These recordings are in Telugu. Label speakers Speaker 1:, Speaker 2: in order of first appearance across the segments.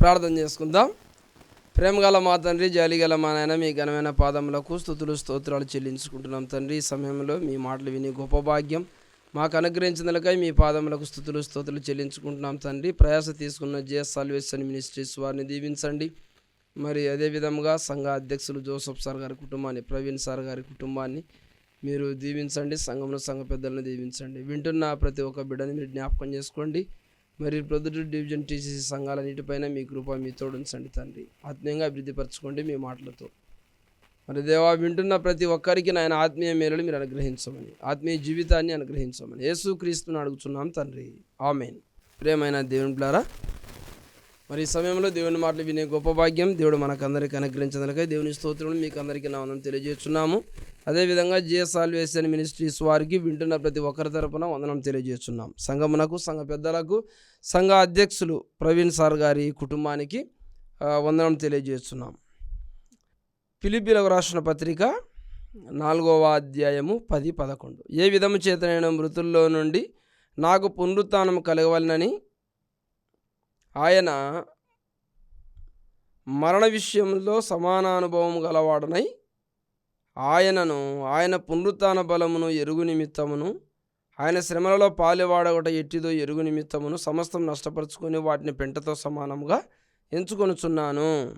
Speaker 1: ప్రార్థన చేసుకుందాం. ప్రేమగల మా తండ్రి జాలిగల మా నాయన మీ ఘనమైన పాదములకు స్థుతులు స్తోత్రాలు చెల్లించుకుంటున్నాం తండ్రి. సమయంలో మీ మాటలు విని గొప్ప భాగ్యం మాకు అనుగ్రహించినకై మీ పాదములకు స్థుతులు స్తోతులు చెల్లించుకుంటున్నాం తండ్రి. ప్రయాస తీసుకున్న జేఎస్ సాల్వేషన్ మినిస్ట్రీస్ వారిని దీవించండి. మరి అదేవిధంగా సంఘ అధ్యక్షులు జోసఫ్ సార్ గారి కుటుంబాన్ని ప్రవీణ్ సార్ గారి కుటుంబాన్ని మీరు దీవించండి. సంఘంలో సంఘ పెద్దలను దీవించండి. వింటున్న ప్రతి ఒక్క బిడ్డని మీరు జ్ఞాపకం చేసుకోండి. మరి ప్రొద్దుటూరు డివిజన్ టీసీసీ సంఘాలన్నిటిపైన మీ కృప మీ తోడుంచండి తండ్రి ఆత్మీయంగా అభివృద్ధిపరచుకోండి మీ మాటలతో. మరి దేవా వింటున్న ప్రతి ఒక్కరికి నాయన ఆత్మీయ మేలులు మీరు అనుగ్రహించమని ఆత్మీయ జీవితాన్ని అనుగ్రహించమని యేసు క్రీస్తుని అడుగుతున్నాం తండ్రి. ఆమెన్. ప్రేమైన దేవుని బిడ్డలారా మరి ఈ సమయంలో దేవుని మాటలు వినే గొప్ప భాగ్యం దేవుడు మనకందరికి అనుగ్రహించదనకై దేవుని స్తోత్రం మీకు అందరికీ నా వందం తెలియజేస్తున్నాము. అదేవిధంగా జిఎస్ సాల్వేషన్ మినిస్ట్రీస్ వారికి వింటున్న ప్రతి ఒక్కరి తరపున వందనం తెలియజేస్తున్నాం. సంఘమునకు సంఘ పెద్దలకు సంఘ అధ్యక్షులు ప్రవీణ్ సార్ గారి కుటుంబానికి వందనం తెలియజేస్తున్నాం. ఫిలిపిలకు రాసిన పత్రిక నాలుగవ అధ్యాయము పది పదకొండు. ఏ విధము చేతనైన మృతుల్లో నుండి నాకు పునరుత్నం కలగవలనని ఆయన మరణ విషయంలో సమానానుభవం గలవాడనై ఆయనను ఆయన పునరుత్న బలమును ఎరుగు నిమిత్తమును ఆయన శ్రమలలో పాలివాడగట ఎట్టిదో ఎరుగు నిమిత్తమును సమస్తం నష్టపరుచుకొని వాటిని పెంటతో సమానముగా ఎంచుకొనుచున్నాను.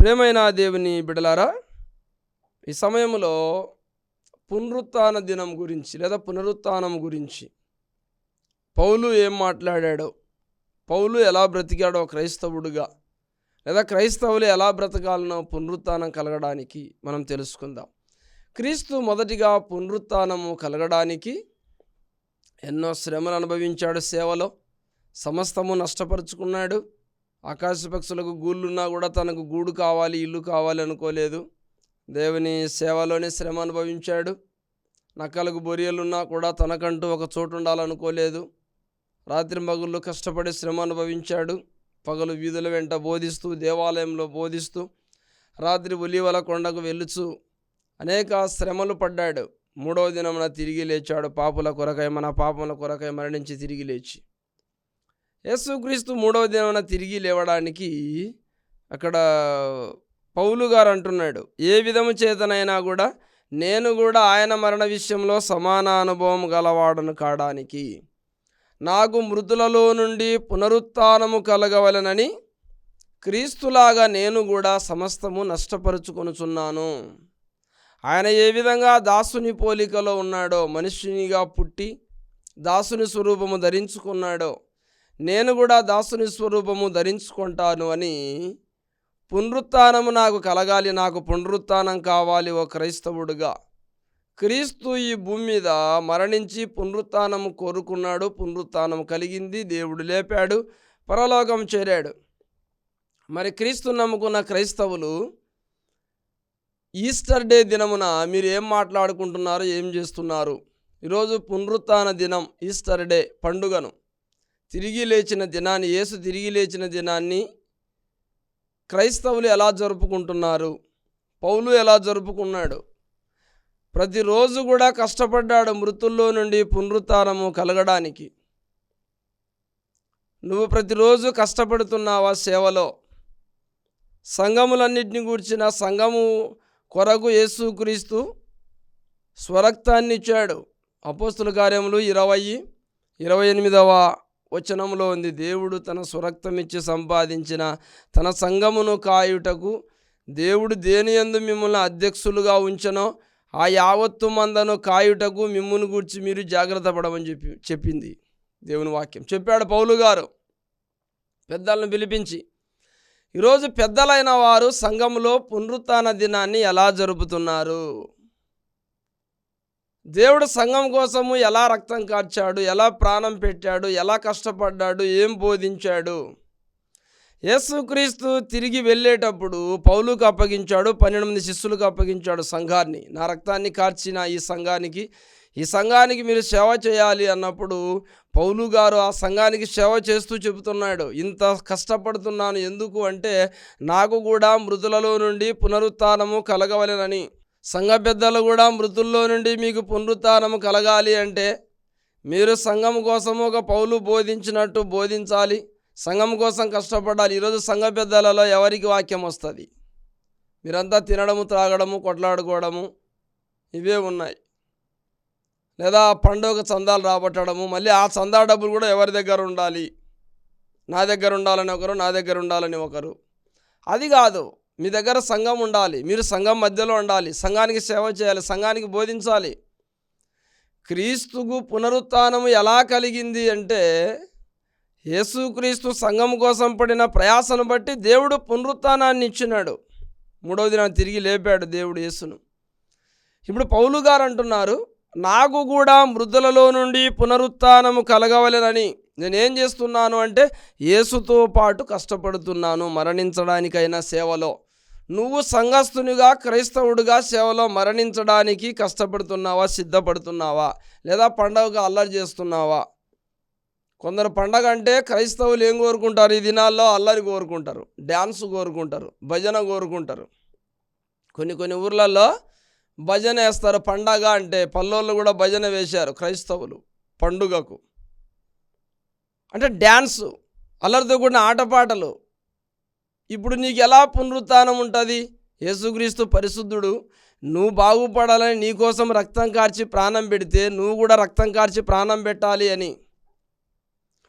Speaker 1: ప్రేమైన దేవుని బిడలారా ఈ సమయంలో పునరుత్న దినం గురించి లేదా పునరుత్నం గురించి పౌలు ఏం మాట్లాడాడో పౌలు ఎలా బ్రతికాడో క్రైస్తవుడుగా లేదా క్రైస్తవులు ఎలా బ్రతకాలనో పునరుత్నం కలగడానికి మనం తెలుసుకుందాం. క్రీస్తు మొదటిగా పునరుత్నము కలగడానికి ఎన్నో శ్రమలు అనుభవించాడు. సేవలో సమస్తము నష్టపరుచుకున్నాడు. ఆకాశ పక్షులకు గూళ్ళున్నా కూడా తనకు గూడు కావాలి ఇల్లు కావాలి అనుకోలేదు. దేవుని సేవలోనే శ్రమ అనుభవించాడు. నక్కలకు బొరియలున్నా కూడా తనకంటూ ఒక చోటు ఉండాలనుకోలేదు. రాత్రి మగుళ్ళు కష్టపడి శ్రమ అనుభవించాడు. పగలు వీధుల వెంట బోధిస్తూ దేవాలయంలో బోధిస్తూ రాత్రి ఉలివల కొండకు వెళ్ళుచు అనేక శ్రమలు పడ్డాడు. మూడవ దినమున తిరిగి లేచాడు పాపుల కొరకై మన పాపముల కొరకై మరణించి తిరిగి లేచి. యేసుక్రీస్తు మూడవ దినమున తిరిగి లేవడానికి అక్కడ పౌలు గారు అంటున్నాడు ఏ విధము చేతనైనా కూడా నేను కూడా ఆయన మరణ విషయంలో సమాన అనుభవం గలవాడను కాడానికి. నాకు మృతులలో నుండి పునరుత్థానము కలగవలనని క్రీస్తులాగా నేను కూడా సమస్తము నష్టపరుచుకొనుచున్నాను. ఆయన ఏ విధంగా దాసుని పోలికలో ఉన్నాడో మనుష్యునిగా పుట్టి దాసుని స్వరూపము ధరించుకున్నాడో నేను కూడా దాసుని స్వరూపము ధరించుకుంటాను అని పునరుత్నము నాకు కలగాలి నాకు పునరుత్థానం కావాలి ఓ క్రైస్తవుడుగా క్రీస్తు ఈ భూమి మీద మరణించి పునరుత్నం కోరుకున్నాడు పునరుత్నం కలిగింది దేవుడు లేపాడు పరలోకం చేరాడు. మరి క్రీస్తు నమ్ముకున్న క్రైస్తవులు ఈస్టర్ డే దినమున మీరు ఏం మాట్లాడుకుంటున్నారు ఏం చేస్తున్నారు? ఈరోజు పునరుత్న దినం ఈస్టర్ డే పండుగను. తిరిగి లేచిన దినాన్ని యేసు తిరిగి లేచిన దినాన్ని క్రైస్తవులు ఎలా జరుపుకుంటున్నారు? పౌలు ఎలా జరుపుకున్నాడు? ప్రతిరోజు కూడా కష్టపడ్డాడు మృతుల్లో నుండి పునరుత్నము కలగడానికి. నువ్వు ప్రతిరోజు కష్టపడుతున్నావా సేవలో? సంఘములన్నిటిని గూర్చిన సంఘము కొరకు యేసుక్రీస్తు స్వరక్తాన్ని ఇచ్చాడు అపోస్తుల కార్యములు ఇరవై ఇరవై ఎనిమిదవ వచనంలో ఉంది. దేవుడు తన స్వరక్తం ఇచ్చి సంపాదించిన తన సంఘమును కాయుటకు దేవుడు దేని యందు మిమ్మల్ని అధ్యక్షులుగా ఉంచనో ఆ యావత్తు మందను కాయుటకు మిమ్మును గూర్చి మీరు జాగ్రత్త పడమని చెప్పి చెప్పింది దేవుని వాక్యం. చెప్పాడు పౌలు గారు పెద్దలను పిలిపించి ఈరోజు పెద్దలైన వారు సంఘంలో పునరుత్న దినాన్ని ఎలా జరుపుతున్నారు? దేవుడు సంఘం కోసము ఎలా రక్తం కార్చాడు? ఎలా ప్రాణం పెట్టాడు? ఎలా కష్టపడ్డాడు? ఏం బోధించాడు? యేసుక్రీస్తు తిరిగి వెళ్ళేటప్పుడు పౌలుకు అప్పగించాడు పన్నెండు మంది శిష్యులకు అప్పగించాడు సంఘాన్ని. నా రక్తాన్ని కార్చిన ఈ సంఘానికి ఈ సంఘానికి మీరు సేవ చేయాలి అన్నప్పుడు పౌలు గారు ఆ సంఘానికి సేవ చేస్తూ చెబుతున్నాడు ఇంత కష్టపడుతున్నాను ఎందుకు అంటే నాకు కూడా మృతులలో నుండి పునరుత్నము కలగవలెనని. సంఘ పెద్దలు కూడా మృతుల్లో నుండి మీకు పునరుత్నము కలగాలి అంటే మీరు సంఘం కోసం ఒక పౌలు బోధించినట్టు బోధించాలి. సంఘం కోసం కష్టపడాలి. ఈరోజు సంఘ పెద్దలలో ఎవరికి వాక్యం వస్తుంది? మీరంతా తినడము త్రాగడము కొట్లాడుకోవడము ఇవే ఉన్నాయి. లేదా పండుగ చందాలు రాబట్టడము మళ్ళీ ఆ చందా డబ్బులు కూడా ఎవరి దగ్గర ఉండాలి? నా దగ్గర ఉండాలని ఒకరు నా దగ్గర ఉండాలని ఒకరు. అది కాదు మీ దగ్గర సంఘం ఉండాలి. మీరు సంఘం మధ్యలో ఉండాలి. సంఘానికి సేవ చేయాలి సంఘానికి బోధించాలి. క్రీస్తుకు పునరుత్నము ఎలా కలిగింది అంటే యేసుక్రీస్తు సంఘం కోసం పడిన ప్రయాసను బట్టి దేవుడు పునరుత్నాన్ని ఇచ్చినాడు. మూడవ దిన తిరిగి లేపాడు దేవుడు యేసును. ఇప్పుడు పౌలు గారు అంటున్నారు నాకు కూడా మృదులలో నుండి పునరుత్థానము కలగవలెనని నేనేం చేస్తున్నాను అంటే యేసుతో పాటు కష్టపడుతున్నాను మరణించడానికైనా సేవలో. నువ్వు సంఘస్థునిగా క్రైస్తవుడిగా సేవలో మరణించడానికి కష్టపడుతున్నావా సిద్ధపడుతున్నావా లేదా పండగగా అల్లరి చేస్తున్నావా? కొందరు పండగ అంటే క్రైస్తవులు ఏం కోరుకుంటారు? ఈ దినాల్లో అల్లరి కోరుకుంటారు డ్యాన్స్ కోరుకుంటారు భజన కోరుకుంటారు. కొన్ని కొన్ని ఊర్లలో భజన వేస్తారు. పండగ అంటే పల్లోళ్ళు కూడా భజన వేశారు క్రైస్తవులు పండుగకు. అంటే డ్యాన్సు అల్లరితో కూడిన ఆటపాటలు. ఇప్పుడు నీకు ఎలా పునరుత్నం ఉంటుంది? యేసుక్రీస్తు పరిశుద్ధుడు నువ్వు బాగుపడాలని నీకోసం రక్తం కార్చి ప్రాణం పెడితే నువ్వు కూడా రక్తం కార్చి ప్రాణం పెట్టాలి అని.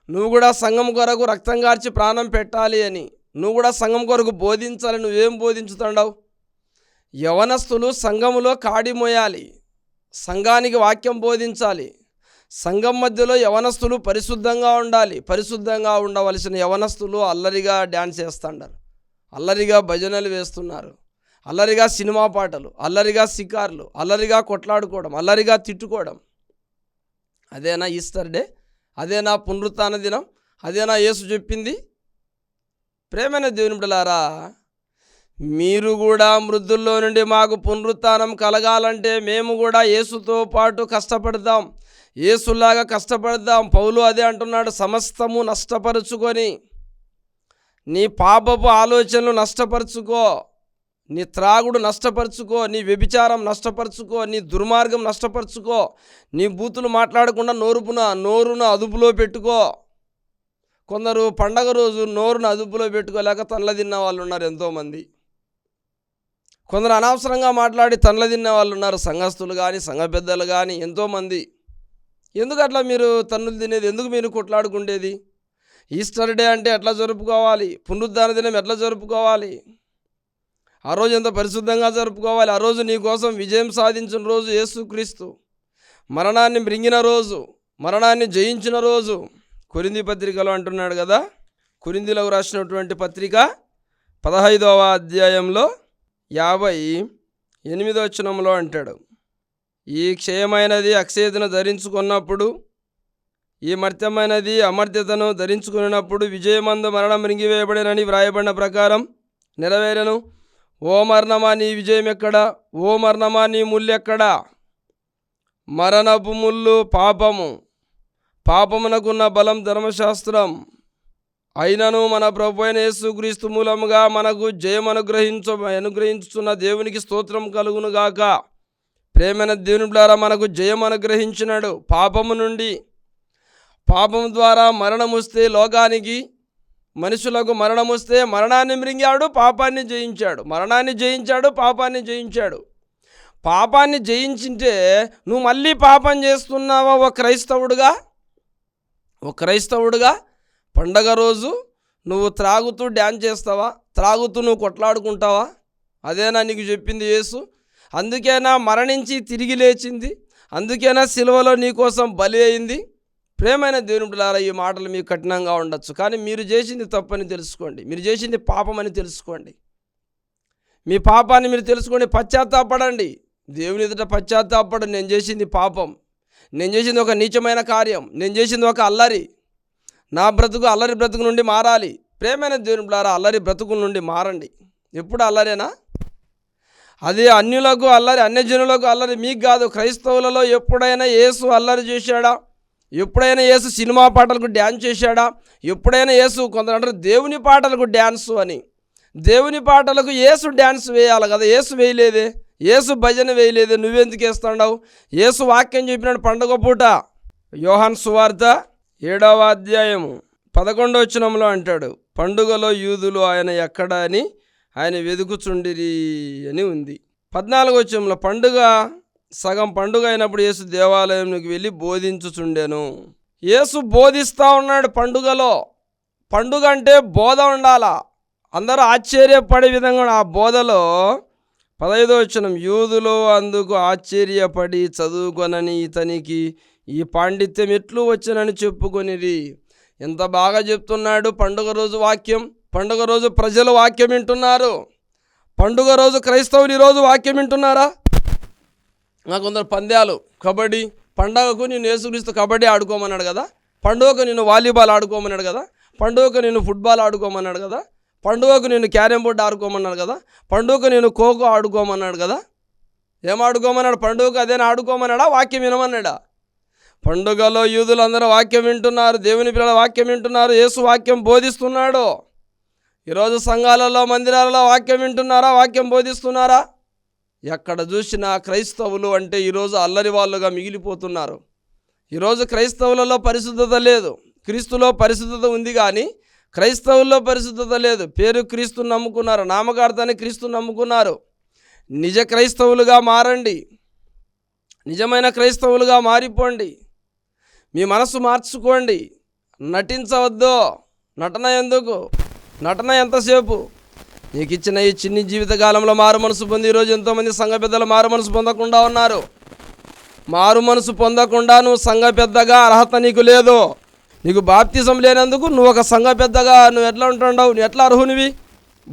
Speaker 1: నువ్వు కూడా సంఘం కొరకు రక్తం కార్చి ప్రాణం పెట్టాలి అని. నువ్వు కూడా సంఘం కొరకు బోధించాలి. నువ్వేం బోధించుతుండవు? యవనస్తులు సంఘములో కాడిమోయాలి. సంఘానికి వాక్యం బోధించాలి. సంఘం మధ్యలో యవనస్తులు పరిశుద్ధంగా ఉండాలి. పరిశుద్ధంగా ఉండవలసిన యవనస్తులు అల్లరిగా డ్యాన్స్ చేస్తుంటారు అల్లరిగా భజనలు వేస్తున్నారు. అల్లరిగా సినిమా పాటలు అల్లరిగా షికార్లు అల్లరిగా కొట్లాడుకోవడం అల్లరిగా తిట్టుకోవడం. అదేనా ఈస్టర్ డే? అదేనా పునరుత్న దినం అదేనా యేసు చెప్పింది. ప్రేమైన దేవుని బిడ్డలారా మీరు కూడా మృద్ధుల్లో నుండి మాకు పునరుత్నం కలగాలంటే మేము కూడా యేసుతో పాటు కష్టపడదాం యేసులాగా కష్టపడదాం. పౌలు అదే అంటున్నాడు సమస్తము నష్టపరుచుకొని నీ పాపపు ఆలోచనలు నష్టపరుచుకో. నీ త్రాగుడు నష్టపరుచుకో నీ వ్యభిచారం నష్టపరుచుకో నీ దుర్మార్గం నష్టపరుచుకో నీ బూతులు మాట్లాడకుండా నోరుపున నోరున అదుపులో పెట్టుకో. కొందరు పండగ రోజు నోరును అదుపులో పెట్టుకోలేక తనల తిన్న వాళ్ళు ఉన్నారు ఎంతోమంది. కొందరు అనవసరంగా మాట్లాడి తనల తిన్న వాళ్ళు ఉన్నారు సంఘస్థులు కానీ సంఘ పెద్దలు కానీ ఎంతోమంది. ఎందుకు అట్లా మీరు తన్నులు తినేది? ఎందుకు మీరు కొట్లాడుకుండేది? ఈస్టర్ డే అంటే ఎట్లా జరుపుకోవాలి? పునరుద్ధాన దినం ఎట్లా జరుపుకోవాలి? ఆ రోజు ఎంత పరిశుద్ధంగా జరుపుకోవాలి? ఆ రోజు నీ కోసం విజయం సాధించిన రోజు యేసుక్రీస్తు మరణాన్ని మృంగిన రోజు మరణాన్ని జయించిన రోజు కురింది పత్రికలో అంటున్నాడు కదా? కురిందిలో రాసినటువంటి పత్రిక పదహైదవ అధ్యాయంలో యాభై ఎనిమిదో వచనంలో అంటాడు ఈ క్షయమైనది అక్షయతను ధరించుకున్నప్పుడు ఈ మర్త్యమైనది అమర్త్యతను ధరించుకున్నప్పుడు విజయమందు మరణం మృంగివేయబడినని వ్రాయబడిన ప్రకారం నెరవేరను. ఓ మరణమా నీ విజయం ఎక్కడా? ఓ మరణమా నీ ముల్లెక్కడా మరణపు ముళ్ళు పాపము. పాపమునకున్న బలం ధర్మశాస్త్రం. అయినను మన ప్రభు అయిన యేసుక్రీస్తు మూలముగా మనకు జయం అనుగ్రహించ అనుగ్రహించుతున్న దేవునికి స్తోత్రం కలుగునుగాక ప్రేమైన దేవుని ద్వారా మనకు జయం అనుగ్రహించినాడు పాపము నుండి. పాపం ద్వారా మరణం వస్తే లోకానికి మనుషులకు మరణం వస్తే మరణాన్ని మృంగాడు పాపాన్ని జయించాడు. మరణాన్ని జయించాడు పాపాన్ని జయించాడు. పాపాన్ని జయించింటే నువ్వు మళ్ళీ పాపం చేస్తున్నావా ఒక క్రైస్తవుడుగా? ఒక క్రైస్తవుడుగా? పండగ రోజు నువ్వు త్రాగుతూ డ్యాన్స్ చేస్తావా? త్రాగుతూ నువ్వు కొట్లాడుకుంటావా? అదేనా నీకు చెప్పింది యేసు? అందుకేనా మరణించి తిరిగి లేచింది? అందుకేనా సిలువలో నీకోసం బలి అయింది? ప్రేమైన దేవునిలారా ఈ మాటలు మీకు కఠినంగా ఉండొచ్చు. కానీ మీరు చేసింది తప్పని తెలుసుకోండి. మీరు చేసింది పాపమని తెలుసుకోండి. మీ పాపాన్ని మీరు తెలుసుకోండి పశ్చాత్తాపడండి. దేవుని ఎదుట పశ్చాత్తాపడం నేను చేసింది పాపం. నేను చేసింది ఒక నీచమైన కార్యం. నేను చేసింది ఒక అల్లరి. నా బ్రతుకు అల్లరి బ్రతుకు నుండి మారాలి. ప్రేమైన దేవుని అల్లరి బ్రతుకుల నుండి మారండి. ఎప్పుడు అల్లరేనా? అది అన్యులకు అల్లరి అన్యజనులకు అల్లరి మీకు కాదు. క్రైస్తవులలో ఎప్పుడైనా యేసు అల్లరి చేశాడా? ఎప్పుడైనా యేసు సినిమా పాటలకు డ్యాన్స్ చేశాడా? ఎప్పుడైనా యేసు కొందరు అంటారు దేవుని పాటలకు డ్యాన్సు అని. దేవుని పాటలకు యేసు డ్యాన్స్ వేయాలి కదా. యేసు వేయలేదే. యేసు భజన వేయలేదే. నువ్వెందుకు వేస్తున్నావు? యేసు వాక్యం చెప్పినాడు పండుగ పూట. యోహాన్ సువార్త ఏడవ అధ్యాయము పదకొండవచనంలో అంటాడు పండుగలో యూదులు ఆయన ఎక్కడ అని? ఆయన వెదుకుచుండిరి అని ఉంది. పద్నాలుగు వచనంలో పండుగ సగం పండుగ అయినప్పుడు యేసు దేవాలయంకి వెళ్ళి బోధించుచుండెను. యేసు బోధిస్తూ ఉన్నాడు పండుగలో. పండుగ అంటే బోధ ఉండాలా? అందరూ ఆశ్చర్యపడే విధంగా ఆ బోధలో పదైదో వచ్చిన యూదులు అందుకు ఆశ్చర్యపడి చదువుకొనని ఇతనికి ఈ పాండిత్యం ఎట్లు వచ్చినని చెప్పుకొనిరి. ఎంత బాగా చెప్తున్నాడు పండుగ రోజు వాక్యం. పండుగ రోజు ప్రజలు వాక్యం వింటున్నారు. పండుగ రోజు క్రైస్తవులు ఈరోజు వాక్యం వింటున్నారా? నాకు కొందరు పంద్యాలు కబడ్డీ. పండగకు నేను యేసుక్రీస్తు కబడ్డీ ఆడుకోమన్నాడు కదా. పండుగకు నేను వాలీబాల్ ఆడుకోమన్నాడు కదా. పండుగకు నేను ఫుట్బాల్ ఆడుకోమన్నాడు కదా. పండుగకు నేను క్యారమ్ బోర్డు ఆడుకోమన్నాడు కదా. పండుగకు నేను ఖోఖో ఆడుకోమన్నాడు కదా. ఏం ఆడుకోమన్నాడు? పండుగకు అదేనా ఆడుకోమన్నాడా? వాక్యం వినమన్నాడా? పండుగలో యూదులందరూ వాక్యం వింటున్నారు దేవుని పిల్లల వాక్యం వింటున్నారు యేసు వాక్యం బోధిస్తున్నాడు. ఈరోజు సంఘాలలో మందిరాలలో వాక్యం వింటున్నారా? వాక్యం బోధిస్తున్నారా? ఎక్కడ చూసినా క్రైస్తవులు అంటే ఈరోజు అల్లరి వాళ్ళుగా మిగిలిపోతున్నారు. ఈరోజు క్రైస్తవులలో పరిశుద్ధత లేదు. క్రీస్తులో పరిశుద్ధత ఉంది కానీ క్రైస్తవుల్లో పరిశుద్ధత లేదు. పేరు క్రీస్తు నమ్ముకున్నారు. నామకార్థాన్ని క్రీస్తు నమ్ముకున్నారు. నిజ క్రైస్తవులుగా మారండి. నిజమైన క్రైస్తవులుగా మారిపోండి. మీ మనసు మార్చుకోండి. నటించవద్దు. నటన ఎందుకు? నటన ఎంతసేపు? నీకు ఇచ్చిన ఈ చిన్ని జీవితకాలంలో మారు మనసు పొంది ఈరోజు ఎంతోమంది సంఘ పెద్దలు మారు మనసు పొందకుండా ఉన్నారు. మారు మనసు పొందకుండా నువ్వు సంఘ పెద్దగా అర్హత నీకు లేదు. నీకు బాప్తిజం లేనందుకు నువ్వు ఒక సంఘ పెద్దగా నువ్వు ఎట్లా ఉంటుండవు? నువ్వు ఎట్లా అర్హునివి?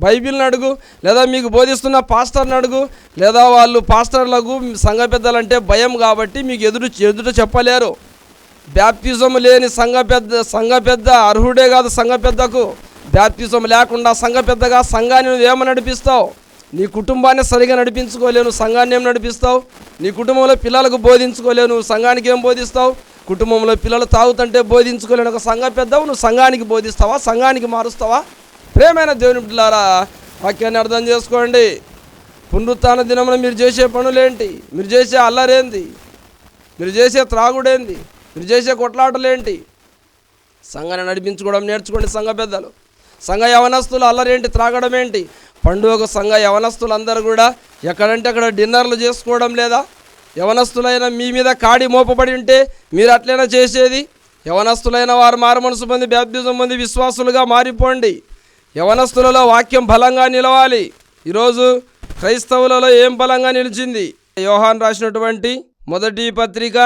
Speaker 1: బైబిల్ని అడుగు లేదా మీకు బోధిస్తున్న పాస్టర్ని అడుగు లేదా వాళ్ళు పాస్టర్లకు సంఘ పెద్దలంటే భయం కాబట్టి మీకు ఎదురు ఎదుట చెప్పలేరు. బ్యాప్తిజం లేని సంఘ పెద్ద సంఘ పెద్ద అర్హుడే కాదు సంఘ పెద్దకు. బ్యాప్తిజం లేకుండా సంఘ పెద్దగా సంఘాన్ని నువ్వు నడిపిస్తావు? నీ కుటుంబాన్ని సరిగా నడిపించుకోలేవు సంఘాన్ని ఏం నడిపిస్తావు? నీ కుటుంబంలో పిల్లలకు బోధించుకోలేవు సంఘానికి ఏం బోధిస్తావు? కుటుంబంలో పిల్లలు తాగుతుంటే బోధించుకోలేని ఒక సంఘ పెద్దవు నువ్వు సంఘానికి బోధిస్తావా సంఘానికి మారుస్తావా? ప్రేమైన దేవుని బిడ్డలారా వాక్యాన్ని అర్థం చేసుకోండి. పునరుత్న దినమున మీరు చేసే పనులేంటి? మీరు చేసే అల్లరేంది? మీరు చేసే త్రాగుడేంది? మీరు చేసే కొట్లాటలేంటి? సంఘాన్ని నడిపించుకోవడం నేర్చుకోండి సంఘ పెద్దలు. సంఘ యవనస్తులు అల్లరేంటి త్రాగడం ఏంటి? పండుగ సంఘ యవనస్తులు అందరూ కూడా ఎక్కడంటే అక్కడ డిన్నర్లు చేసుకోవడం లేదా? యవనస్తులైన మీ మీద కాడి మోపబడి ఉంటే మీరు అట్లైనా చేసేది? యవనస్తులైన వారు మారు మనసు పొంది బ్యాప్తిజం పొంది విశ్వాసులుగా మారిపోండి. యవనస్తులలో వాక్యం బలంగా నిలవాలి. ఈరోజు క్రైస్తవులలో ఏం బలంగా నిలిచింది? యోహాన్ రాసినటువంటి మొదటి పత్రిక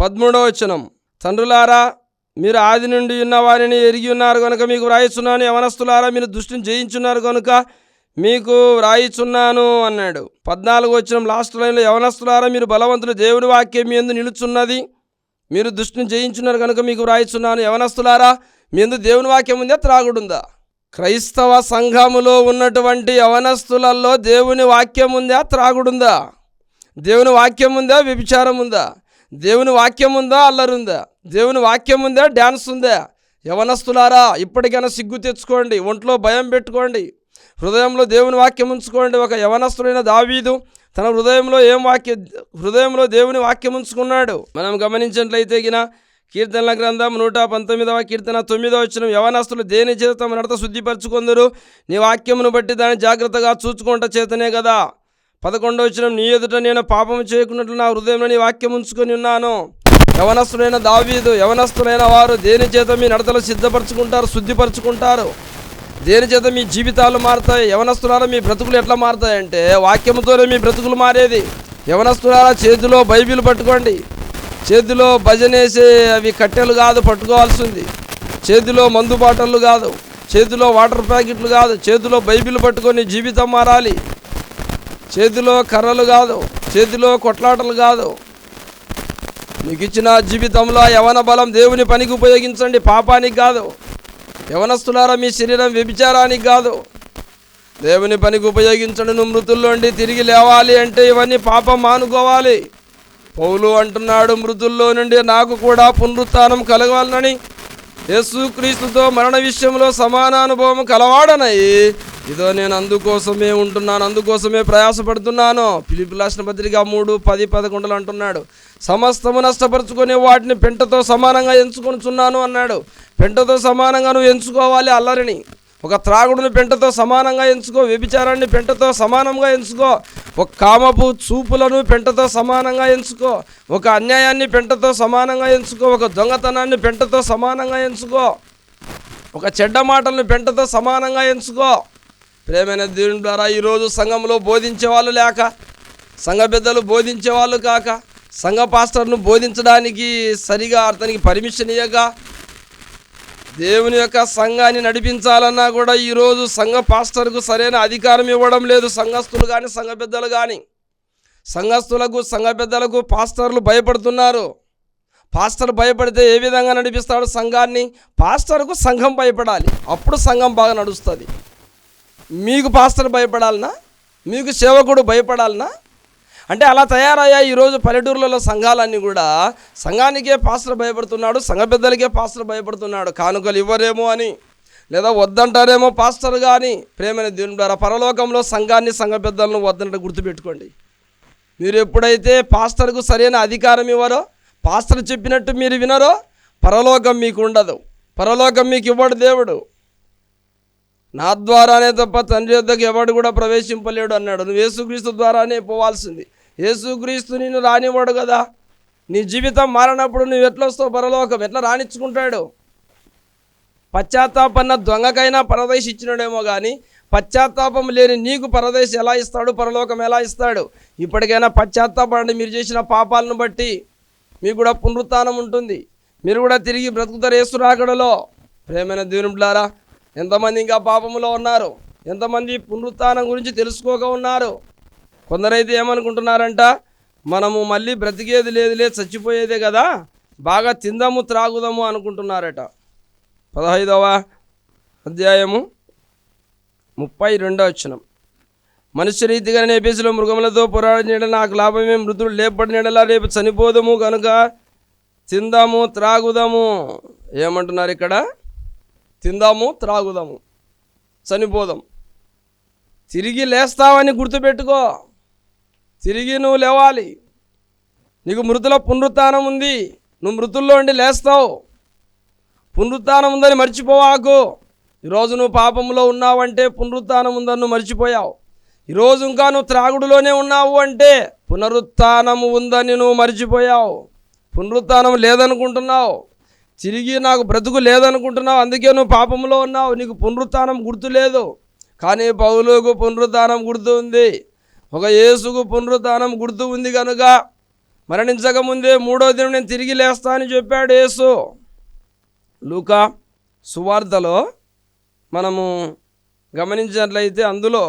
Speaker 1: పదమూడవచనం తండ్రులారా మీరు ఆది నుండి ఉన్న వారిని ఎరిగి ఉన్నారు కనుక మీకు వ్రాయిస్తున్నాను యవనస్తులారా మీరు దృష్టిని జయించున్నారు కనుక మీకు వ్రాయిచున్నాను అన్నాడు. పద్నాలుగు వచ్చిన లాస్ట్ లైన్లో యవనస్తులారా మీరు బలవంతులు దేవుని వాక్యం మీ ఎందు నిలుచున్నది. మీరు దృష్టిని జయించున్నారు కనుక మీకు వ్రాయిచున్నాను. యవనస్తులారా మీ ఎందు దేవుని వాక్యం ఉందా త్రాగుడుందా? క్రైస్తవ సంఘములో ఉన్నటువంటి యవనస్తులలో దేవుని వాక్యం ఉందా త్రాగుడుందా? దేవుని వాక్యం ఉందా వ్యభిచారం ఉందా? దేవుని వాక్యం ఉందా అల్లరుందా? దేవుని వాక్యం ఉందా? డ్యాన్స్ ఉందా? యవనస్తులారా ఇప్పటికైనా సిగ్గు తెచ్చుకోండి ఒంట్లో భయం పెట్టుకోండి. హృదయంలో దేవుని వాక్యం ఉంచుకోండి. ఒక యవనస్తుడైన దావీదు తన హృదయంలో ఏం వాక్య హృదయంలో దేవుని వాక్యం ఉంచుకున్నాడు? మనం గమనించినట్లయితే గిన కీర్తనల గ్రంథం నూట పంతొమ్మిదవ కీర్తన తొమ్మిదవ వచ్చిన యవనస్తులు దేని చేత తమ నడత శుద్ధిపరచుకుందరు? నీ వాక్యమును బట్టి దాన్ని జాగ్రత్తగా చూచుకుంట చేతనే కదా పదకొండవ వచ్చిన నీ ఎదుట నేను పాపం చేయకున్నట్లు నా హృదయంలో నీ వాక్యం ఉంచుకొని ఉన్నాను. యవనస్తుడైన దావీదు యవనస్తులైన వారు దేని చేత మీ నడతలు సిద్ధపరచుకుంటారు శుద్ధిపరచుకుంటారు? దేని చేత మీ జీవితాలు మారుతాయి? యవనస్తులారా మీ బ్రతుకులు ఎట్లా మారుతాయంటే వాక్యముతోనే మీ బ్రతుకులు మారేది. యవనస్తులారా చేతిలో బైబిల్ పట్టుకోండి. చేతిలో భజనేసే అవి కట్టెలు కాదు పట్టుకోవాల్సింది. చేతిలో మందు బాటలు కాదు చేతిలో వాటర్ ప్యాకెట్లు కాదు చేతిలో బైబిల్ పట్టుకొని జీవితం మారాలి. చేతిలో కర్రలు కాదు చేతిలో కొట్లాటలు కాదు మీకు ఇచ్చిన జీవితంలో యవన బలం దేవుని పనికి ఉపయోగించండి. పాపానికి కాదు. యవనస్తులారా మీ శరీరం వ్యభిచారానికి కాదు. దేవుని పనికి ఉపయోగించండి. నువ్వు మృతుల్లోండి తిరిగి లేవాలి అంటే ఇవన్నీ పాపం మానుకోవాలి. పౌలు అంటున్నాడు మృతుల్లో నుండి నాకు కూడా పునరుత్థానం కలగాలని యేసుక్రీస్తుతో మరణ విషయంలో సమాన అనుభవం కలవాడనై. ఇదో నేను అందుకోసమే ఉంటున్నాను అందుకోసమే ప్రయాసపడుతున్నాను. పిలిపి రాసిన పత్రిక మూడు పది పదకొండులు అంటున్నాడు సమస్తము నష్టపరుచుకునే వాటిని పెంటతో సమానంగా ఎంచుకొనిచున్నాను అన్నాడు. పెంటతో సమానంగా నువ్వు ఎంచుకోవాలి అల్లరిని. ఒక త్రాగుడుని పెంటతో సమానంగా ఎంచుకో వ్యభిచారాన్ని పెంటతో సమానంగా ఎంచుకో ఒక కామపు చూపులను పెంటతో సమానంగా ఎంచుకో ఒక అన్యాయాన్ని పెంటతో సమానంగా ఎంచుకో ఒక దొంగతనాన్ని పెంటతో సమానంగా ఎంచుకో ఒక చెడ్డ మాటలను పెంటతో సమానంగా ఎంచుకో. ప్రేమైన దేవుని ద్వారా ఈరోజు సంఘంలో బోధించే వాళ్ళు లేక సంఘ పెద్దలు బోధించే వాళ్ళు కాక సంఘ పాస్టర్ను బోధించడానికి సరిగా అతనికి పర్మిషన్ ఇయ్యక దేవుని యొక్క సంఘాన్ని నడిపించాలన్నా కూడా ఈరోజు సంఘ పాస్టర్కు సరైన అధికారం ఇవ్వడం లేదు. సంఘస్థులు కానీ సంఘ పెద్దలు కానీ సంఘస్థులకు సంఘ పెద్దలకు పాస్టర్లు భయపడుతున్నారు. పాస్టర్ భయపడితే ఏ విధంగా నడిపిస్తాడు సంఘాన్ని? పాస్టర్కు సంఘం భయపడాలి. అప్పుడు సంఘం బాగా నడుస్తుంది. మీకు పాస్టర్ భయపడాలనా? మీకు సేవకుడు భయపడాలనా? అంటే అలా తయారయ్యా ఈరోజు పల్లెటూర్లలో సంఘాలన్నీ కూడా. సంఘానికే పాస్టర్ భయపడుతున్నాడు సంఘ పెద్దలకే పాస్టర్ భయపడుతున్నాడు. కానుకలు ఇవ్వరేమో అని లేదా వద్దంటారేమో పాస్టర్ కానీ ప్రేమైన దేవుని ద్వారా పరలోకంలో సంఘాన్ని సంఘ పెద్దలను వద్దంటే గుర్తుపెట్టుకోండి. మీరు ఎప్పుడైతే పాస్టర్కు సరైన అధికారం ఇవ్వరో పాస్టర్ చెప్పినట్టు మీరు వినరో పరలోకం మీకు ఉండదు. పరలోకం మీకు ఇవ్వడు దేవుడు. నా ద్వారానే తప్ప తండ్రి వద్దకు ఎవడు కూడా ప్రవేశింపలేడు అన్నాడు. నువ్వు యేసుక్రీస్తు ద్వారానే పోవాల్సింది. యేసుక్రీస్తు నిన్ను రానివ్వడు కదా. నీ జీవితం మారినప్పుడు నువ్వు ఎట్లా వస్తావు పరలోకం? ఎట్లా రాణించుకుంటాడు? పశ్చాత్తాపన్న దొంగకైనా పరదేశ్ ఇచ్చినాడేమో కానీ పశ్చాత్తాపం లేని నీకు పరదేశ్ ఎలా ఇస్తాడు? పరలోకం ఎలా ఇస్తాడు? ఇప్పటికైనా పశ్చాత్తాపడండి. మీరు చేసిన పాపాలను బట్టి మీకు కూడా పునరుత్నం ఉంటుంది. మీరు కూడా తిరిగి బ్రతుకుతారు యేసు రాకడలో. ప్రేమైన దేవునిలారా ఎంతమంది ఇంకా పాపములో ఉన్నారు? ఎంతమంది పునరుత్నం గురించి తెలుసుకోక ఉన్నారు? కొందరైతే ఏమనుకుంటున్నారంట మనము మళ్ళీ బ్రతికేది లేదులే చచ్చిపోయేదే కదా బాగా తిందాము త్రాగుదాము అనుకుంటున్నారట. పదహైదవ అధ్యాయము ముప్పై రెండవ వచనం. మనుష్య రీతిగా నేపేసిలో మృగములతో పోరాడి నీడ నాకు లాభమే మృతుడు లేపడి నీడలా రేపు చనిపోదము కనుక తిందాము త్రాగుదాము. ఏమంటున్నారు ఇక్కడ? తిందాము త్రాగుదాము చనిపోదాం. తిరిగి లేస్తావని గుర్తుపెట్టుకో. తిరిగి నువ్వు లేవాలి. నీకు మృతుల పునరుత్నం ఉంది. నువ్వు మృతుల్లో ఉండి లేస్తావు. పునరుత్నం ఉందని మర్చిపోవాకు. ఈరోజు నువ్వు పాపంలో ఉన్నావంటే పునరుత్నం ఉందని నువ్వు మర్చిపోయావు. ఈరోజు ఇంకా నువ్వు త్రాగుడులోనే ఉన్నావు అంటే పునరుత్థానము ఉందని నువ్వు మర్చిపోయావు. పునరుత్నం లేదనుకుంటున్నావు. తిరిగి నాకు బ్రతుకు లేదనుకుంటున్నావు. అందుకే నువ్వు పాపంలో ఉన్నావు. నీకు పునరుత్నం గుర్తు లేదు. కానీ పౌలుకు పునరుత్నం గుర్తు ఉంది. ఒక యేసుకు పునరుద్ధానం గుర్తు ఉంది కనుక మరణించక ముందే మూడో దినం నేను తిరిగి లేస్తా అని చెప్పాడు యేసు. లూకా సువార్తలో మనము గమనించినట్లయితే అందులో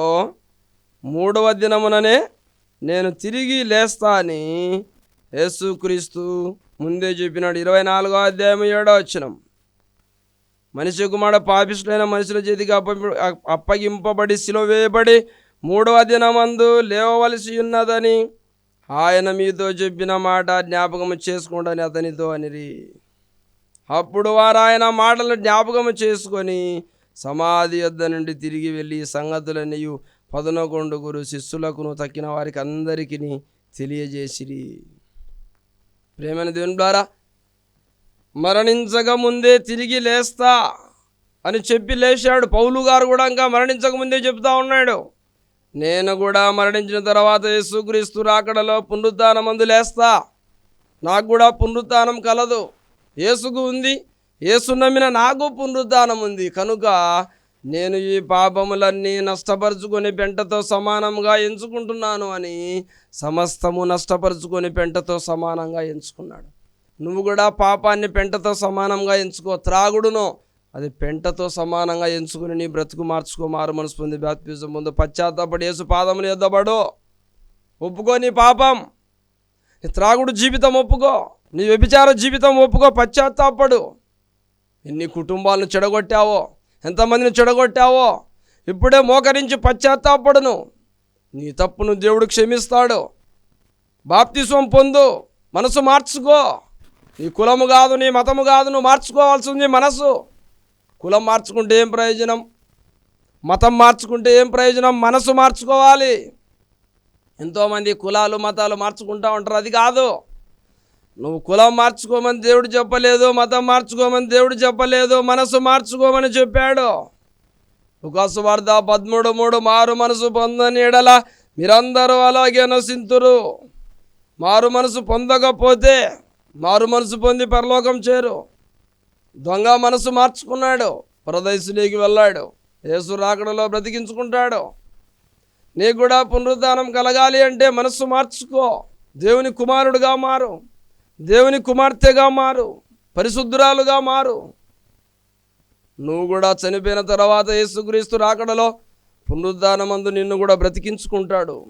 Speaker 1: మూడవ దినముననే నేను తిరిగి లేస్తా అని యేసుక్రీస్తు ముందే చెప్పినాడు. ఇరవై నాలుగో అధ్యాయం ఏడో వచ్చినం మనిషి కుమారుడు పాపిష్టులైన మనుషుల చేతికి అప్ప అప్పగింపబడి సిలో వేయబడి మూడవ దినమందు లేవవలసి ఉన్నదని ఆయన మీతో చెప్పిన మాట జ్ఞాపకము చేసుకోండి అతనితో అనిరి. అప్పుడు వారు ఆయన మాటలు జ్ఞాపకము చేసుకొని సమాధి యొద్ద నుండి తిరిగి వెళ్ళి సంగతులనియు పదనకొండుగురు శిష్యులకును తక్కిన వారికి అందరికీ తెలియజేసిరి. ప్రేమైన దేవుని ద్వారా మరణించక ముందే తిరిగి లేస్తా అని చెప్పి లేచాడు. పౌలు గారు కూడా ఇంకా మరణించక ముందే చెప్తా ఉన్నాడు. నేను కూడా మరణించిన తర్వాత యేసుక్రీస్తు రాకడలో పునరుత్థానమందు అందులేస్తా నాకు కూడా పునరుద్ధానం కలదు. యేసుకు ఉంది. యేసు నమ్మిన నాకు పునరుద్ధానం ఉంది. కనుక నేను ఈ పాపములన్నీ నష్టపరుచుకొని పెంటతో సమానంగా ఎంచుకుంటున్నాను అని సమస్తము నష్టపరుచుకొని పెంటతో సమానంగా ఎంచుకున్నాడు. నువ్వు కూడా పాపాన్ని పెంటతో సమానంగా ఎంచుకో. త్రాగుడును. అది పెంటతో సమానంగా ఎంచుకుని నీ బ్రతుకు మార్చుకో మారు మనసు పొంది బాప్తిజం ముందు పశ్చాత్తాపడి యేసు పాదములు ఎద్దబడు. ఒప్పుకో నీ పాపం. నీ త్రాగుడు జీవితం ఒప్పుకో. నీ వ్యభిచార జీవితం ఒప్పుకో. పశ్చాత్తాపడు. ఎన్ని కుటుంబాలను చెడగొట్టావో ఎంతమందిని చెడగొట్టావో ఇప్పుడే మోకరించి పశ్చాత్తాపడును. నీ తప్పును దేవుడు క్షమిస్తాడు. బాప్తిస్వం పొందు. మనసు మార్చుకో. నీ కులము కాదు నీ మతము కాదు నువ్వు మార్చుకోవాల్సింది మనసు. కులం మార్చుకుంటే ఏం ప్రయోజనం? మతం మార్చుకుంటే ఏం ప్రయోజనం? మనసు మార్చుకోవాలి. ఎంతోమంది కులాలు మతాలు మార్చుకుంటా ఉంటారు. అది కాదు. నువ్వు కులం మార్చుకోమని దేవుడు చెప్పలేదు మతం మార్చుకోమని దేవుడు చెప్పలేదు మనసు మార్చుకోమని చెప్పాడు. లుకాసు వార్త పదమూడు మూడు మారు మనసు పొందని ఎడల మీరందరూ అలాగే నశింతురు. మారు మనసు పొందకపోతే మారు మనసు పొంది పరలోకం చేరు. దొంగ మనసు మార్చుకున్నాడు పరదేశులోకి వెళ్ళాడు యేసు రాకడలో బ్రతికించుకుంటాడు. నీకు కూడా పునరుద్ధానం కలగాలి అంటే మనస్సు మార్చుకో. దేవుని కుమారుడుగా మారు దేవుని కుమార్తెగా మారు పరిశుద్ధురాలుగా మారు. నువ్వు కూడా చనిపోయిన తర్వాత యేసుక్రీస్తు రాకడలో పునరుద్ధానమందు నిన్ను కూడా బ్రతికించుకుంటాడు.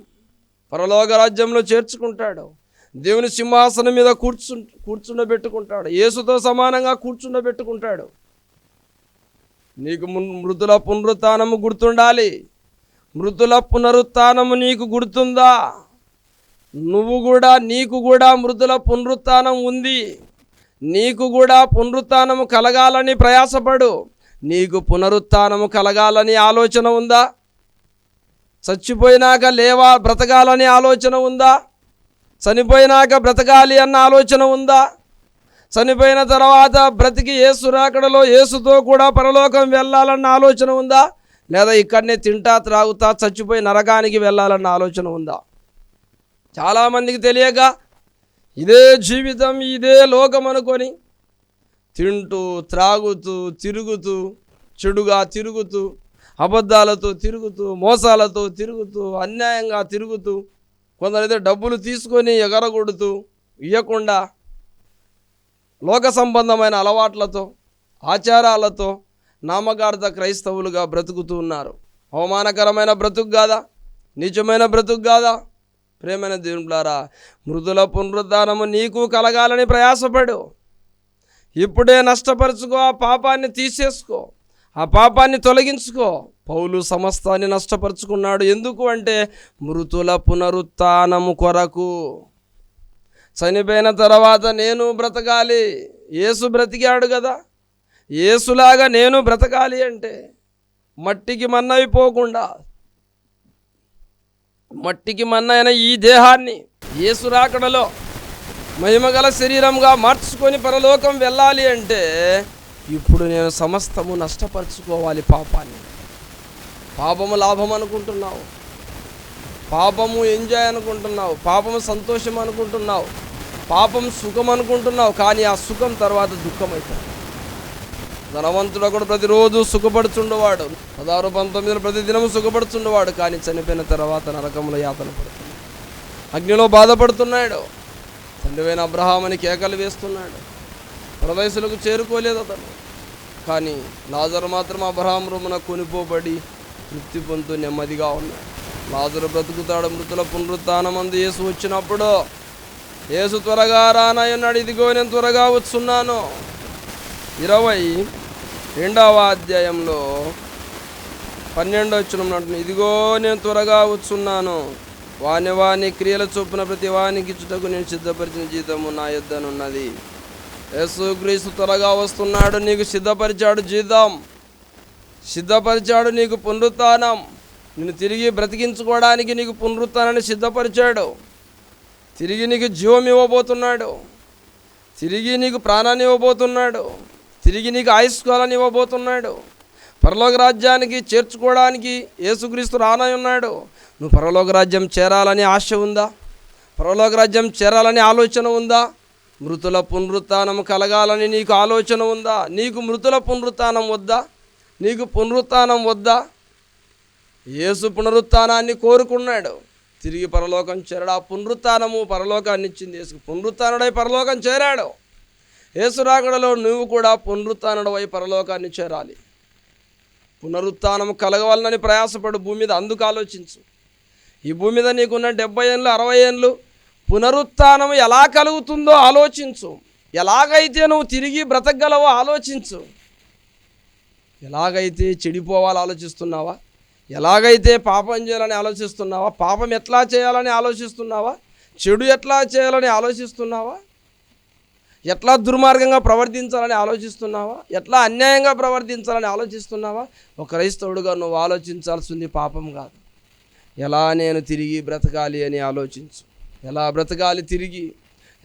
Speaker 1: పరలోక రాజ్యంలో చేర్చుకుంటాడు. దేవుని సింహాసనం మీద కూర్చు కూర్చుండబెట్టుకుంటాడు. యేసుతో సమానంగా కూర్చుండబెట్టుకుంటాడు. నీకు మున్- మృతుల పునరుత్నము గుర్తుండాలి. మృతుల పునరుత్నము నీకు గుర్తుందా? నువ్వు కూడా నీకు కూడా మృతుల పునరుత్నం ఉంది. నీకు కూడా పునరుత్నము కలగాలని ప్రయాసపడు. నీకు పునరుత్నము కలగాలని ఆలోచన ఉందా? చచ్చిపోయినాక లేవా బ్రతకాలని ఆలోచన ఉందా? చనిపోయినాక బ్రతకాలి అన్న ఆలోచన ఉందా? చనిపోయిన తర్వాత బ్రతికి ఏసు రాకడలో ఏసుతో కూడా పరలోకం వెళ్ళాలన్న ఆలోచన ఉందా? లేదా ఇక్కడనే తింటా త్రాగుతా చచ్చిపోయి నరకానికి వెళ్ళాలన్న ఆలోచన ఉందా? చాలామందికి తెలియక ఇదే జీవితం ఇదే లోకం అనుకొని తింటూ త్రాగుతూ తిరుగుతూ చెడుగా తిరుగుతూ అబద్ధాలతో తిరుగుతూ మోసాలతో తిరుగుతూ అన్యాయంగా తిరుగుతూ కొందరైతే డబ్బులు తీసుకొని ఎగరగొడుతూ ఇవ్వకుండా లోక సంబంధమైన అలవాట్లతో ఆచారాలతో నామకార్థ క్రైస్తవులుగా బ్రతుకుతూ ఉన్నారు. అవమానకరమైన బ్రతుకు కాదా నిజమైన బ్రతుకు కాదా ప్రేమైన దేవులారా మృదుల పునరుద్ధానము నీకు కలగాలని ప్రయాసపడు. ఇప్పుడే నష్టపరుచుకో ఆ పాపాన్ని తీసేసుకో ఆ పాపాన్ని తొలగించుకో. పౌలు సమస్తాన్ని నష్టపరుచుకున్నాడు. ఎందుకు అంటే మృతుల పునరుత్నము కొరకు. చనిపోయిన తర్వాత నేను బ్రతకాలి. యేసు బ్రతికాడు కదా. యేసులాగా నేను బ్రతకాలి అంటే మట్టికి మన్నైపోకుండా. మట్టికి మన్నైన ఈ దేహాన్ని యేసు రాకడలో మహిమగల శరీరంగా మార్చుకొని పరలోకం వెళ్ళాలి అంటే ఇప్పుడు నేను సమస్తము నష్టపరుచుకోవాలి పాపాన్ని. పాపము లాభం అనుకుంటున్నావు. పాపము ఎంజాయ్ అనుకుంటున్నావు. పాపము సంతోషం అనుకుంటున్నావు. పాపం సుఖం అనుకుంటున్నావు. కానీ ఆ సుఖం తర్వాత దుఃఖం అవుతుంది ధనవంతుడు ఒకడు ప్రతిరోజు సుఖపడుచుండేవాడు. పదహారు పంతొమ్మిదిలో ప్రతి దినము సుఖపడుచుండేవాడు. కానీ చనిపోయిన తర్వాత నరకంలో యాతన పడుతుంది అగ్నిలో బాధపడుతున్నాడు. తండ్రివైన అబ్రహామని కేకలు వేస్తున్నాడు. ప్రవేశులకు చేరుకోలేదు అతను. కానీ లాజరు మాత్రం అబ్రహాం రుమున కొనిపోబడి తృప్తి పొందుతూ నెమ్మదిగా ఉన్నాడు లాజరు బ్రతుకుతాడు మృతుల పునరుత్నమందు యేసు వచ్చినప్పుడు. యేసు త్వరగా రానాయన్నాడు ఇదిగో నేను త్వరగా వచ్చున్నాను. ఇరవై రెండవ అధ్యాయంలో పన్నెండవ వచ్చిన ఇదిగో నేను త్వరగా వచ్చున్నాను. వాని వాని క్రియల చొప్పున ప్రతి వానికి ఇచ్చుటకు నేను సిద్ధపరిచిన జీతము నా యుద్ధనున్నది యేసు క్రీస్తు త్వరగా వస్తున్నాడు నీకు సిద్ధపరిచాడు జీతం. సిద్ధపరిచాడు నీకు పునరుత్నం. నిన్ను తిరిగి బ్రతికించుకోవడానికి నీకు పునరుత్నాన్ని సిద్ధపరిచాడు. తిరిగి నీకు జీవం ఇవ్వబోతున్నాడు. తిరిగి నీకు ప్రాణాన్ని ఇవ్వబోతున్నాడు. తిరిగి నీకు ఆయుష్కాలాన్ని ఇవ్వబోతున్నాడు. పరలోక రాజ్యానికి చేర్చుకోవడానికి యేసుక్రీస్తు రానై ఉన్నాడు. నువ్వు పరలోక రాజ్యం చేరాలని ఆశ ఉందా? పరలోక రాజ్యం చేరాలని ఆలోచన ఉందా? మృతుల పునరుత్నం కలగాలని నీకు ఆలోచన ఉందా? నీకు మృతుల పునరుత్నం వద్దా? నీకు పునరుత్నం వద్దా? యేసు పునరుత్నాన్ని కోరుకున్నాడు. తిరిగి పరలోకం చేరాడు. ఆ పునరుత్నము పరలోకాన్ని ఇచ్చింది యేసు పునరుత్నుడై పరలోకం చేరాడు. యేసురాకడలో నువ్వు కూడా పునరుత్నుడవై పరలోకాన్ని చేరాలి. పునరుత్నం కలగవాలని ప్రయాసపడు భూమి మీద. అందుకు ఆలోచించు. ఈ భూమి మీద నీకున్న డెబ్బై ఏళ్ళు అరవై ఏళ్ళు పునరుత్నం ఎలా కలుగుతుందో ఆలోచించు. ఎలాగైతే నువ్వు తిరిగి బ్రతకగలవో ఆలోచించు. ఎలాగైతే చెడిపోవాలో ఆలోచిస్తున్నావా? ఎలాగైతే పాపం చేయాలని ఆలోచిస్తున్నావా? పాపం ఎట్లా చేయాలని ఆలోచిస్తున్నావా? చెడు ఎట్లా చేయాలని ఆలోచిస్తున్నావా? ఎట్లా దుర్మార్గంగా ప్రవర్తించాలని ఆలోచిస్తున్నావా? ఎట్లా అన్యాయంగా ప్రవర్తించాలని ఆలోచిస్తున్నావా? ఒక క్రైస్తవుడుగా నువ్వు ఆలోచించాల్సింది పాపం కాదు. ఎలా నేను తిరిగి బ్రతకాలి అని ఆలోచించు. ఎలా బ్రతకాలి తిరిగి?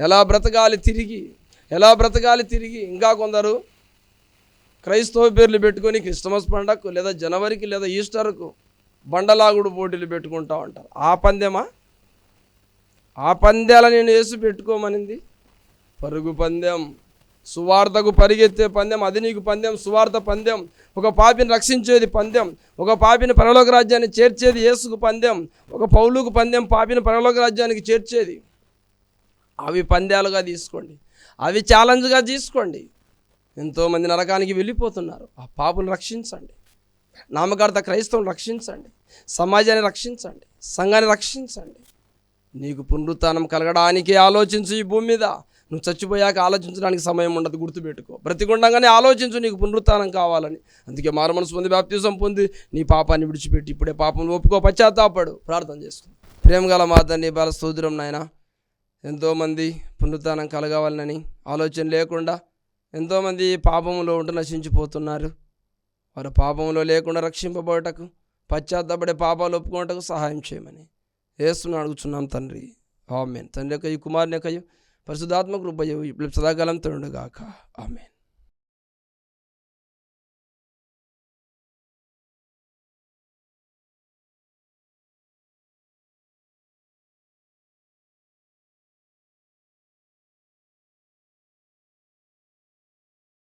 Speaker 1: ఎలా బ్రతకాలి తిరిగి? ఎలా బ్రతకాలి తిరిగి? ఇంకా కొందరు క్రైస్తవ పేర్లు పెట్టుకొని క్రిస్టమస్ పండగకు లేదా జనవరికి లేదా ఈస్టర్కు బండలాగుడు పోటీలు పెట్టుకుంటా ఉంటారు. ఆ పందెమా? ఆ పందాల నేను వేసి పెట్టుకోమనింది. పరుగు పందెం సువార్తకు పరిగెత్తే పందెం అది నీకు పందెం సువార్త పందెం. ఒక పాపిని రక్షించేది పందెం ఒక పాపిని పరలోక రాజ్యాన్ని చేర్చేది యేసుకు పందెం ఒక పౌలుకు పందెం పాపిని పరలోక రాజ్యానికి చేర్చేది. అవి పందాలుగా తీసుకోండి. అవి ఛాలెంజ్గా తీసుకోండి. ఎంతోమంది నరకానికి వెళ్ళిపోతున్నారు. ఆ పాపును రక్షించండి. నామకార్థ క్రైస్తవం రక్షించండి. సమాజాన్ని రక్షించండి. సంఘాన్ని రక్షించండి. నీకు పునరుత్నం కలగడానికి ఆలోచించు ఈ భూమి మీద. నువ్వు చచ్చిపోయాక ఆలోచించడానికి సమయం ఉండదు గుర్తుపెట్టుకో. బ్రతికుండగానే ఆలోచించు నీకు పునరుత్నం కావాలని. అందుకే మారు మనసు పొంది వ్యాప్తిసం పొంది నీ పాపాన్ని విడిచిపెట్టి ఇప్పుడే పాపం ఒప్పుకో పశ్చాత్తాపడు. ప్రార్థన చేసుకో ప్రేమ గల మాతని బాల స్తోత్రం నాయన. ఎంతోమంది పునరుత్నం కలగవాలనని ఆలోచన లేకుండా ఎంతోమంది పాపములో ఉంటూ నశించిపోతున్నారు. వారు పాపములో లేకుండా రక్షింపబడటకు పశ్చాత్తపడే పాపాలు ఒప్పుకోవటకు సహాయం చేయమని వేస్తున్నా అడుగుచున్నాం తండ్రి. ఆమెన్. తండ్రి యొక్క ఈ కుమారుని యొక్క పరిశుధాత్మ కృపయు ఇప్పుడు సదాకాలం తండ్రిగాక ఆమెన్.